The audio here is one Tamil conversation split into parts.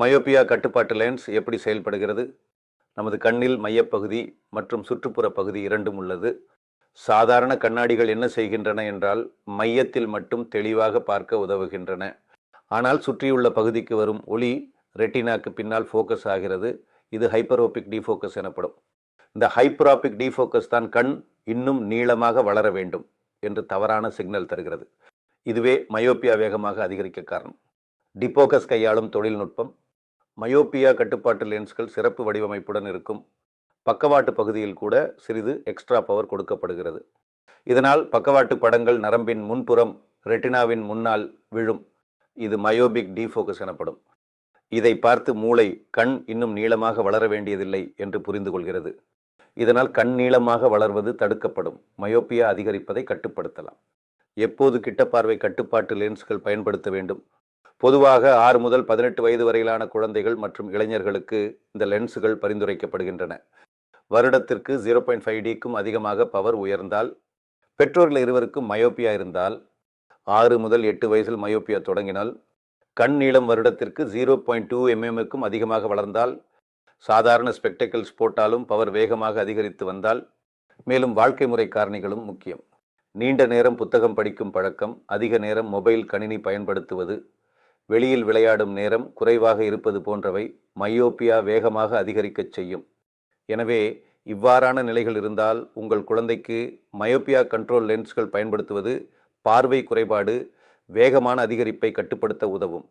மயோபியா கட்டுப்பாட்டு லென்ஸ் எப்படி செயல்படுகிறது? நமது கண்ணில் மையப்பகுதி மற்றும் சுற்றுப்புற பகுதி இரண்டும் உள்ளது. சாதாரண கண்ணாடிகள் என்ன செய்கின்றன என்றால் மையத்தில் மட்டும் தெளிவாக பார்க்க உதவுகின்றன. ஆனால் சுற்றியுள்ள பகுதிக்கு வரும் ஒளி ரெட்டினாக்கு பின்னால் ஃபோக்கஸ் ஆகிறது. இது ஹைப்பரோபிக் டிஃபோக்கஸ் எனப்படும். இந்த ஹைப்பராபிக் டிஃபோக்கஸ் தான் கண் இன்னும் நீளமாக வளர வேண்டும் என்று தவறான சிக்னல் தருகிறது. இதுவே மயோப்பியா வேகமாக அதிகரிக்க காரணம். டிபோக்கஸ் கையாளும் தொழில்நுட்பம். மயோப்பியா கட்டுப்பாட்டு லென்ஸ்கள் சிறப்பு வடிவமைப்புடன் இருக்கும். பக்கவாட்டு பகுதியில் கூட சிறிது எக்ஸ்ட்ரா பவர் கொடுக்கப்படுகிறது. இதனால் பக்கவாட்டு படங்கள் நரம்பின் முன்புறம் ரெட்டினாவின் முன்னால் விழும். இது மயோபிக் டிஃபோக்கஸ் எனப்படும். இதை பார்த்து மூளை கண் இன்னும் நீளமாக வளர வேண்டியதில்லை என்று புரிந்து கொள்கிறது. இதனால் கண் நீளமாக வளர்வது தடுக்கப்படும். மயோப்பியா அதிகரிப்பதை கட்டுப்படுத்தலாம். எப்போது கிட்ட பார்வை கட்டுப்பாட்டு லென்ஸ்கள் பயன்படுத்த வேண்டும்? பொதுவாக ஆறு முதல் பதினெட்டு வயது வரையிலான குழந்தைகள் மற்றும் இளைஞர்களுக்கு இந்த லென்ஸுகள் பரிந்துரைக்கப்படுகின்றன. வருடத்திற்கு ஜீரோ பாயிண்ட் ஃபைவ் டிக்கும் அதிகமாக பவர் உயர்ந்தால் பெற்றோர்கள் இருவருக்கும் மயோப்பியா இருந்தால் ஆறு முதல் எட்டு வயசில் மயோப்பியா தொடங்கினால் கண் நீளம் வருடத்திற்கு ஜீரோ பாயிண்ட் டூ எம்எம்முக்கும் அதிகமாக வளர்ந்தால் சாதாரண ஸ்பெக்டக்கிள்ஸ் போட்டாலும் பவர் வேகமாக அதிகரித்து வந்தால் மேலும் வாழ்க்கை முறை காரணிகளும் முக்கியம். நீண்ட நேரம் புத்தகம் படிக்கும் பழக்கம் அதிக நேரம் மொபைல் கணினி பயன்படுத்துவது வெளியில் விளையாடும் நேரம் குறைவாக இருப்பது போன்றவை மையோப்பியா வேகமாக அதிகரிக்கச் செய்யும். எனவே இவ்வாறான நிலைகள் இருந்தால் உங்கள் குழந்தைக்கு மயோப்பியா கண்ட்ரோல் லென்ஸ்கள் பயன்படுத்துவது பார்வை குறைபாடு வேகமான அதிகரிப்பை கட்டுப்படுத்த உதவும்.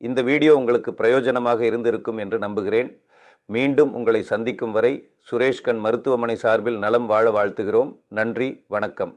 இந்த வீடியோ உங்களுக்கு பிரயோஜனமாக இருந்திருக்கும் என்று நம்புகிறேன். மீண்டும் உங்களை சந்திக்கும் வரை சுரேஷ்கன் மருத்துவமனை சார்பில் நலம் வாழ வாழ்த்துகிறோம். நன்றி வணக்கம்.